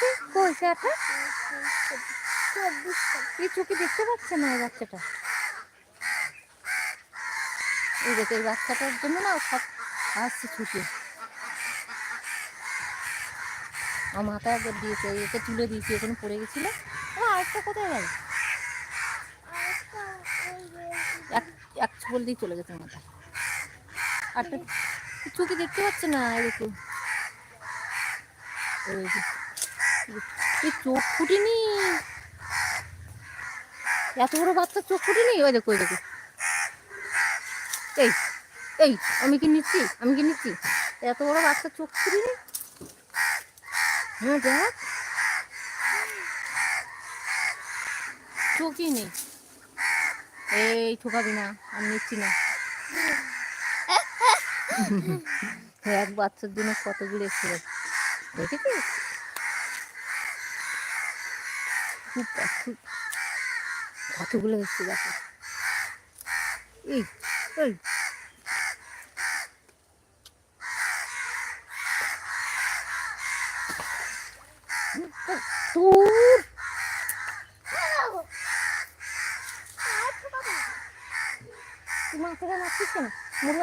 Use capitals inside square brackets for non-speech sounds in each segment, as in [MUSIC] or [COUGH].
দেখি কই চেয়ারটা এই চোখে দেখতে পাচ্ছে না এই বাচ্চাটা? এই দেখে, এই বাচ্চাটার জন্য না সব আসছে ছুটে। আমার মাথায় একবার দিয়েছে একে তুলে দিয়েছি, ওখানে পড়ে গেছিল। ও আরেকটা কোথায় গেল? এক এক ছবল দিয়ে চলে গেছে মাথা আরটা কি দেখতে পাচ্ছে না এরকম? এই চোখ ফুটিনি। এত বড় বাচ্চার চোখ ফুটিনি? ওই দেখো ওই দেখো। এই এই আমি কি নিচ্ছি? আমি কি নিচ্ছি? এত বড় বাচ্চার চোখ ফুটিনি? হ্যাঁ দেখ। চোখই নেই। এই ঠোকাবি না আমি নিচ্ছি না। [LAUGHS] এক বাচ্চার জন্য কতগুলো এসেছিল দেখেছিস? খুব খুব কতগুলো এসছে দেখো। এই এই।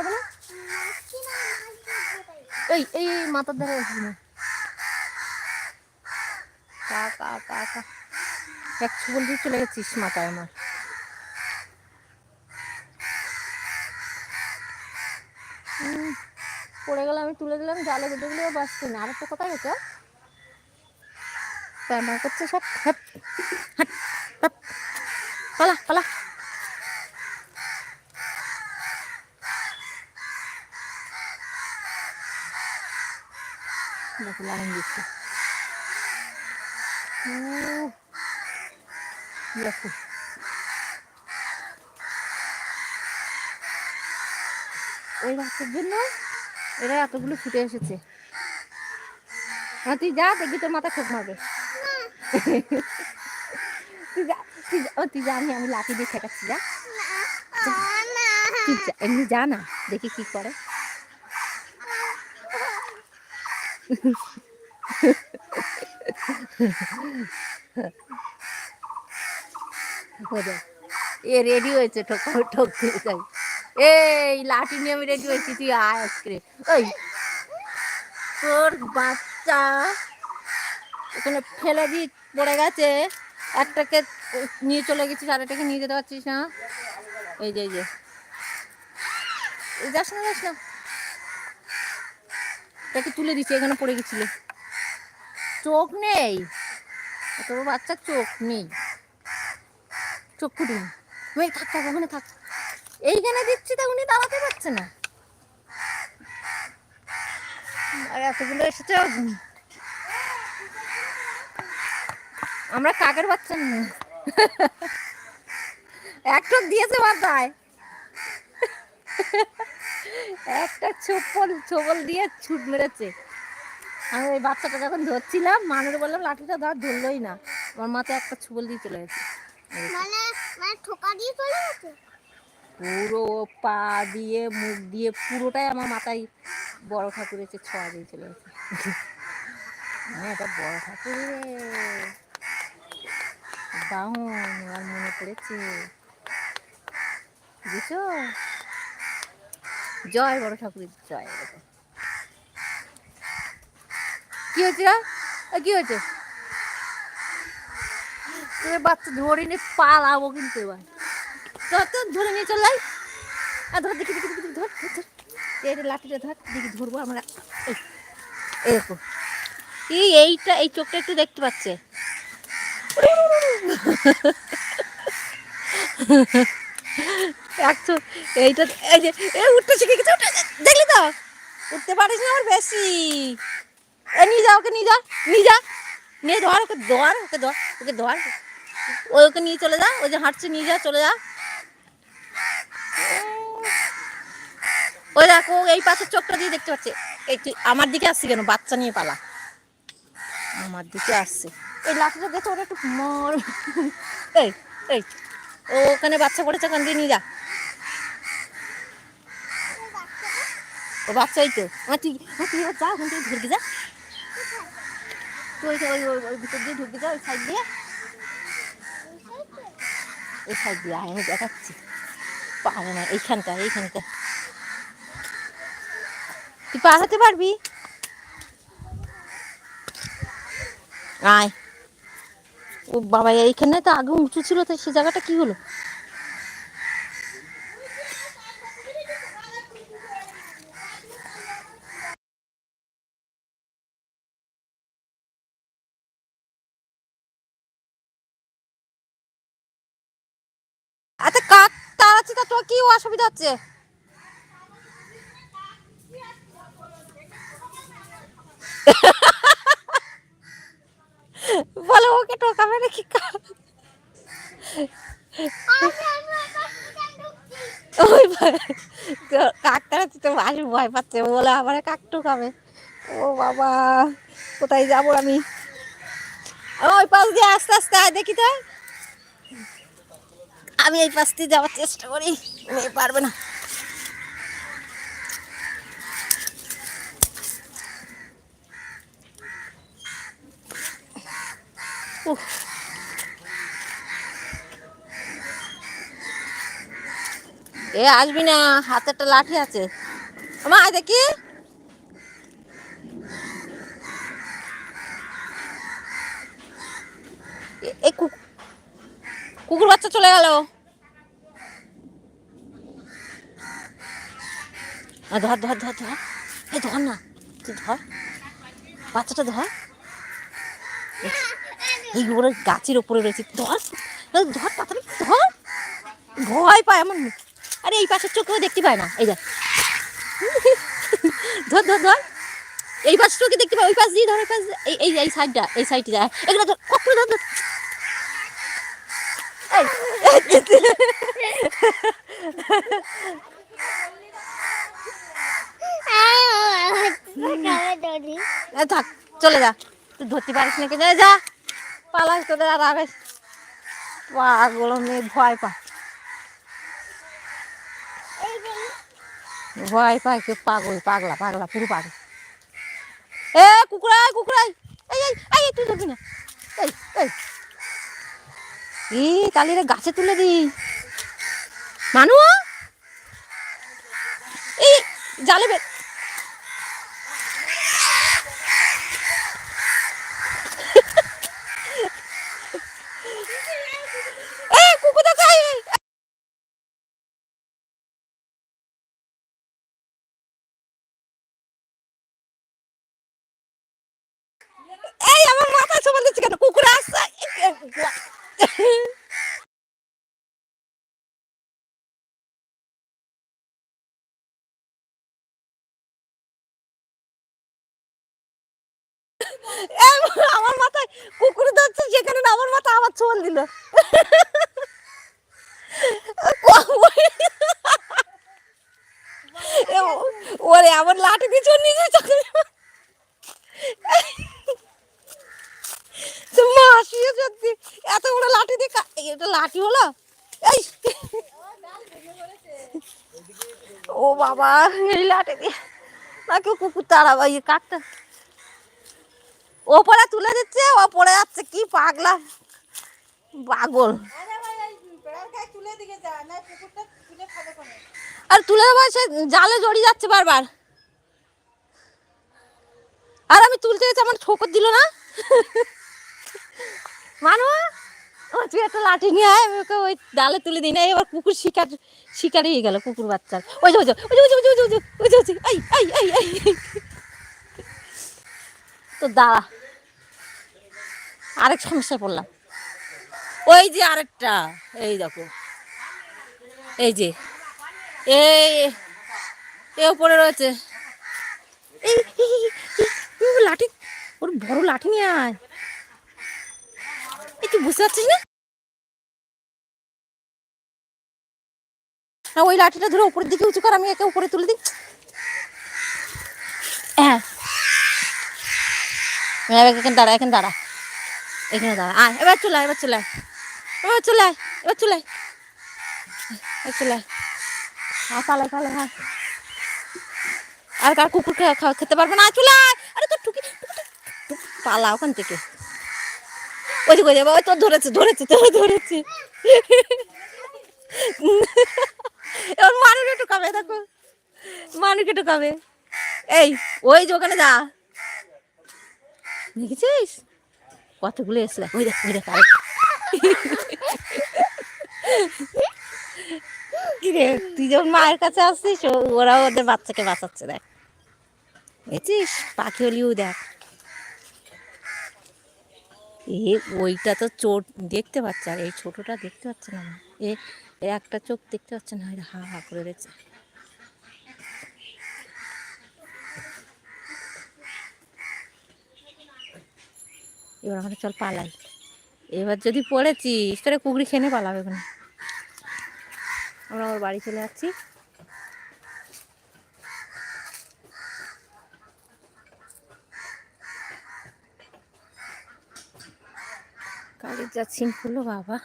না? এই এই মাথার ধারে আসিস না। কা কা কা কা। এক ছবল দিয়ে চলে গেছিস মাথায় আমার। পড়ে গেলে আমি তুলে দিলাম, জালে বেঁধে গেলেও বাঁচছে না। আরেকটা কোথায় গেছে প্যামা করছে সব হাট হাট পালা পালা। দেখো, লাইন দিচ্ছে। উহ, ওই বাচ্চার জন্য এরা এতগুলো ছুটে এসেছে। হ্যাঁ তুই যা দেখবি তোর মাথা ঠোক মারবে। তুই যা তুই যা- ও তুই জানি আমি লাঠি দিয়ে ঠেকাচ্ছি যা। তুই এমনি যা না দেখি কি করে। ও এ রেডি হয়েছে, ঠোক ঠোক যাই এই, লাঠি নিয়ে আমি রেডি হয়েছি, তুই আয় ওই, তোর বাচ্চা ওখানে ফেলে দিয়ে পড়ে গেছে। একটাকে নিয়ে চলে গেছিস আরেকটাকে নিয়ে যেতে পারছিস না। এই যে এই যে। যাস না যাস না। তাকে তুলে দিচ্ছি, এখানে পড়ে গেছিল। চোখ নেই। তোর বাচ্চার চোখ নেই। চোখ ফুটিনি ওই থাক থাক, ওখানে থাক। এইখানে দিচ্ছি তা উনি দাঁড়াতে পারছে না। আর এতগুলো এসেছে আমরা কাকের বাচ্চা না একটা দিয়েছে মাথায়। একটা ছোপল ছোবল দিয়ে ছুট মেরেছে। আমি ওই বাচ্চাটা যখন ধরছিলাম, মানুষ বললাম, লাঠিটা ধর, ধরলোই না। আমার মাথায় একটা ছুবল দিয়ে চলে গেছে। মানে মানে ঠোকা দিয়ে চলে গেছে? পুরো পা দিয়ে, মুখ দিয়ে, পুরোটাই আমার মাথায় বড় ঠাকুর এসে ছোঁয়া দিয়ে চলে গেছে। হ্যাঁ এটা বড় ঠাকুর বাহন আর মনে পড়েছে। বুঝছ? জয় বড় ঠাকুরের, জয়। কি হয়েছে? কি হয়েছে? তুমি বাচ্চা ধরে নিয়ে পালাবো কিন্তু এবার। ধর তো ধরে নিয়ে চল আয়। আর ধর দেখি দেখি দেখি ধর ধর, ধর। এই রে লাঠিটা ধর দেখি ধরবো আমরা। এরকম। এই এইটা এই চোখটা একটু দেখতে পাচ্ছে। একশো এইটা এই যে এ তো? উঠতে পারিস না আমার বেশি। এ নিয়ে যা ওকে নিয়ে যা নিয়ে যা। নিয়ে ধর ওকে ধর ওকে ধর ওকে ধর। ওই ওকে নিয়ে চলে যা, ওই যে হাঁটছে নিয়ে যা, চলে যা। ওই দেখো, এই পাশের চোখটা দিয়ে দেখতে পাচ্ছে। এই তুই আমার দিকে আসছি কেন? বাচ্চা নিয়ে পালা। আমার দিকে আসছে। এই লাঠিটা দেখে ওরা একটু মর। এই এই ওখানে বাচ্চা পড়েছে, ওখান দিয়ে নিয়ে যা। ও বাচ্চা এই তো। আমার তুই আমার তুই যা, ওখান থেকে ধরবি যা। তুই ওই ওই ভিতর দিয়ে ঢুকবি যা, ওই সাইড দিয়ে। এই সাইড দিয়ে আমি দেখাচ্ছি। পারে না, এইখানটা এইখানটা। তুই পার পারবি? আয়। ও বাবা, এইখানে তো আগে উঁচু ছিল তো সে জায়গাটা কি হলো আচ্ছা কাক তাড়াচ্ছে তা তোর কি অসুবিধা হচ্ছে? বলো, ওকে টোকাবে নাকি ওই ভয়- তো- মাসি ভয় পাচ্ছে, বলে, আমার কাক টোকাবে ও বাবা, কোথায় যাব আমি? ওই পাশ দিয়ে আস্তে আস্তে দেখি তো। আমি এই পাশ দিয়ে যাওয়ার চেষ্টা করি মেয়ে পারবে না। এ আসবি না, হাতে একটা লাঠি আছে। আয় দেখি কুকুর বাচ্চা চলে গেল। ধর ধর ধর ধর। এই ধর না তুই ধর। বাচ্চাটা ধর। এই গাছের ওপরে রয়েছে ধর। ধর তাড়াতাড়ি ধর। ভয় পায় এমন আরে এই পাশের চোখেও দেখতে পায় না এই দেখ। ধর ধর ধর। এই পাশ চোখে দেখতে পায় ওই পাশ দিয়ে ধর ওই পাশ এই এই এই সাইডটা এই সাইডটা যায় এগুলো ধর কখন ধর ধর। এই, থাক, চলে যা। তুই ধরতে পারিস নাকি? যা যা। পালাস তোদের আর আগে পাগল, মেয়ে, ভয় পা ভয় পায় কেউ পাগল, পাগলা পাগলা, পুরো পাগল। এ কুকুরাই কুকুরাই এই এই এই তুই ধরবি না। এই এই। ই রে গাছে তুলে দি। মানু? এই জালে বে এ কুকুর দেখাই এই আমার মাথা সমান দিচ্ছে কেন কুকুর আসছে এই আমার মাথায় কুকুর ধরছে যেখানে না চল দিল। ওরে, আমার লাঠি চল নিজে চলে। মাসিও সত্যি। এত বড় লাঠি দিয়ে এটা লাঠি হলো? এই। ও বাবা লাঠি দিয়ে। নাকি কুকুর তাড়া ভাই কাকটা। ওপরে তুলে দিচ্ছে, ও পড়ে যাচ্ছে, কি পাগলা। পাগল আর তুলে দেবো সে জালে জড়িয়ে যাচ্ছে বারবার আর আমি তুলতে গেছি আমার ঠোকর দিল না মানু তুই একটা লাঠি নিয়ে আয় আমি ওকে ওই ডালে তুলে দিই না এবার কুকুর শিকার শিকারই হয়ে গেল কুকুর বাচ্চার ওই যে ওই যে ওই যে ওই যে ওই যে ওই যে ওই যে এই এই এই এই তো দাঁড়া আরেক সমস্যায় পড়লাম ওই যে আরেকটা, এই দেখো। এই যে, এই, এ উপরে রয়েছে। লাঠি, ওর বড় লাঠি নিয়ে আয়। এই তুই বুঝতে পারছিস না? না ওই লাঠিটা ধরে, উপরের দিকে উঁচু কর, আমি একে উপরে তুলে দিই। হ্যাঁ। এবার এখানে দাঁড়া এখানে দাঁড়া। এখানে দাঁড়া। আয়, এবার চলে এবার চলে। এবার চলে আয়, এবার চলে আয়। চলে আয়। হ্যাঁ পালাই পালাই হ্যাঁ আর কার কুকুর খেতে পারবে না? চলে আয়। আরে তোর টুকি- পালা ওখান থেকে। ওই যে ওই যে, ওই তো ধরেছে ধরেছে তো ধরেছে। এবার মানুষ একটু খাবে দেখো। মানুষ একটু খাবে এই ওই যে ওখানে যা। দেখেছিস? কতগুলো এসলে ওই দেখ ওই দেখ তুই যখন মায়ের কাছে আসছিস ওরা ওদের বাচ্চাকে বাঁচাচ্ছে, দেখ। দেখছিস? পাখি হলিও দেখ। এ, ওইটা তো চোট দেখতে পাচ্ছে, আর এই ছোটটা দেখতে পাচ্ছে না। এ একটা চোখ দেখতে পাচ্ছে না হা হা করে দেখছে। এবার আমরা চল পালাই। এবার যদি পড়েছিস তোরা কুগড়ি খেনে পালাবে ওখানে আমরা আমার বাড়ি চলে যাচ্ছি। কালির যা ছিন ফুলো বাবা।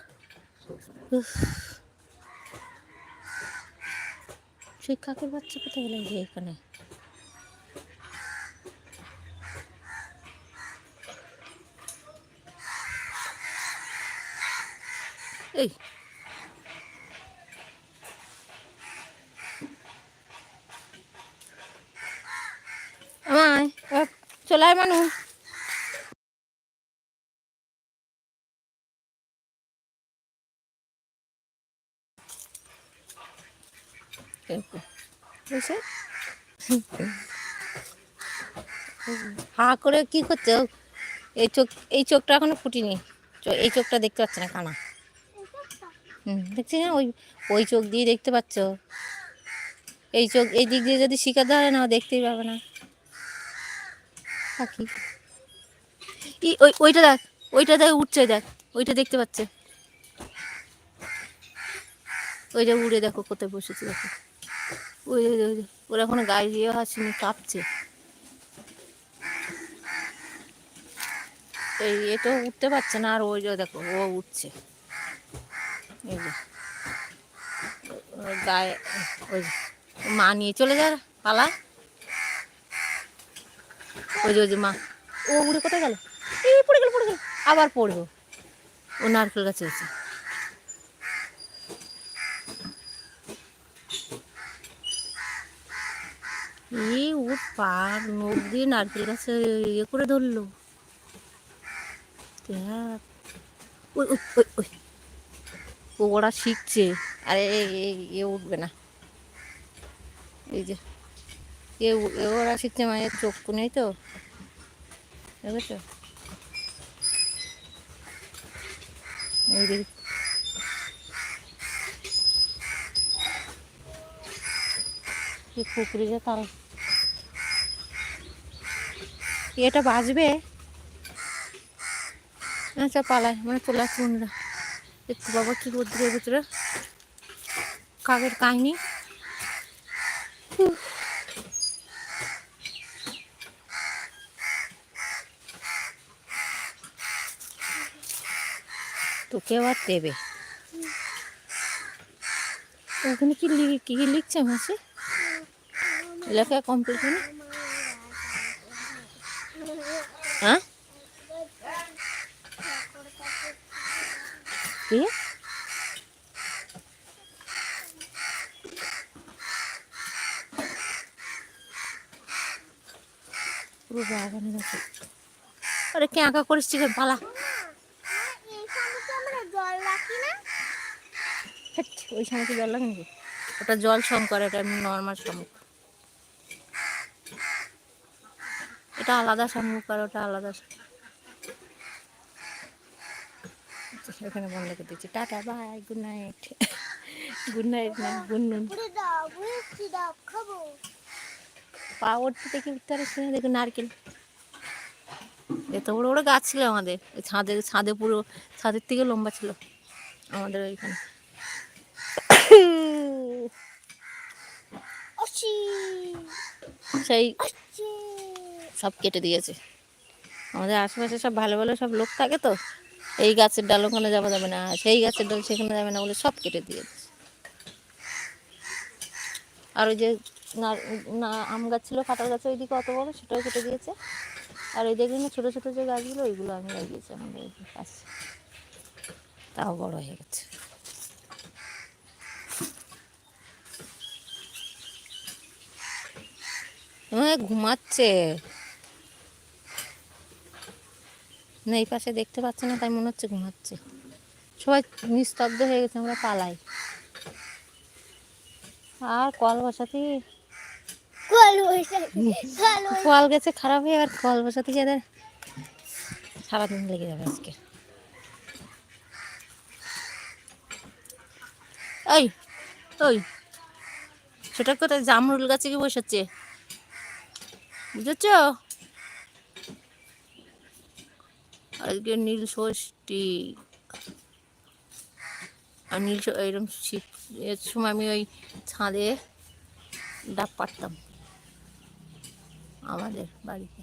সেই কাকের বাচ্চা কোথায় গেলাম যে এখানে এই আমায় এবার চলে আয় মানুষ হা করে কি করছে? এই চোখ, এই চোখটা এখনও ফুটিনি। এই চোখটা দেখতে পাচ্ছে না, কানা। হুম, দেখছি না? ওই ওই চোখ দিয়ে দেখতে পাচ্ছ। এই চোখ, এই দিক দিয়ে যদি শিকার ধরে না, দেখতেই পাবে না। পাখি ওই, ওইটা দেখ ওইটা দেখ উঠছে দেখ, ওইটা দেখতে পাচ্ছে। ওইটা উড়ে দেখো, কোথায় বসেছে দেখো। ওই ওরা এখনও গায়ে দিয়ে হাসিনি কাঁপছে। এই, এটা উঠতে পারছে না, আর ওই দেখো, ও উঠছে এই যে গায়ে, ওই মা নিয়ে চলে যা পালা ওই যে ওই যে মা, ও উড়ে কোথায় গেল? এই পড়ে গেল পড়ে গেল। আবার পড়ব। ও নারকেল গাছে আছে এই ওর পার নখ দিয়ে নারকেল গাছে ইয়ে করে ধরলো। ওই ওই ওই ও ওরা শিখছে। আরে এ, উঠবে না। এই যে। এ ওরা শিখছে মায়ের চোখ নেই তো? দেখেছ? এই দেখ যে তাল। এটা বাজবে? আচ্ছা পালায় মানে চলে আসছে একটু বাবা কি করতে ভিতরে। কাকের কাহিনী। তোকে আবার দেবে। ওখানে কি লি- কি লিখছে মাসি? লেখা কমপ্লিট হ্যাঁ? কি? পুরো আরে কে আঁকা করিস ঠিক আছে পালা এইখানে তো আমরা জল রাখি না হেট, ওই সময় কি জল লাগে নাকি? ওটা জল শঙ্কর এটা এমনি নর্মাল শামুক। এটা আলাদা শামুক আর ওটা আলাদা শামুক। এখানে বন্ধ করে দিচ্ছি। Tata, bye good night good night না গুড নুন পুরো পা উঠতে দেখি উঠতে পারিস না? দেখুন, নারকেল। এত বড় বড় গাছ ছিল আমাদের। ছাদে ছাদে পুরো, ছাদের থেকে লম্বা ছিল। আমাদের ওইখানে। সেই সব কেটে দিয়েছে। আমাদের আশেপাশে সব ভালো ভালো সব লোক থাকে তো এই গাছের ডাল ওখানে যাওয়া যাবে না সেই গাছের ডাল সেখানে যাবে না বলে সব কেটে দিয়েছে। আর ওই যে না আম গাছ ছিল কাঁঠাল গাছ ওইদিকে অত বড় সেটাও কেটে দিয়েছে। আর ওই দেখলেন না ছোটো ছোটো যে গাছগুলো ওইগুলো আমি লাগিয়েছি আমাদের পাশে। তাও বড় হয়ে গেছে। ঘুমাচ্ছে। না এই পাশে দেখতে পাচ্ছে না তাই মনে হচ্ছে ঘুমাচ্ছে। সবাই নিস্তব্ধ হয়ে গেছে আমরা পালাই। আর কল বসাতে কল গেছে খারাপ হয়ে আর কল বসাতে গিয়ে এদের সারাদিন লেগে যাবে আজকে। ওই ওই, সেটা কোথায়? জামরুল গাছে কি বসাচ্ছে বুঝেছ? আজকে নীল ষষ্ঠী। আর নীল এরকম শীত, এর সময় আমি ওই ছাদে ডাব পারতাম আমাদের বাড়িতে।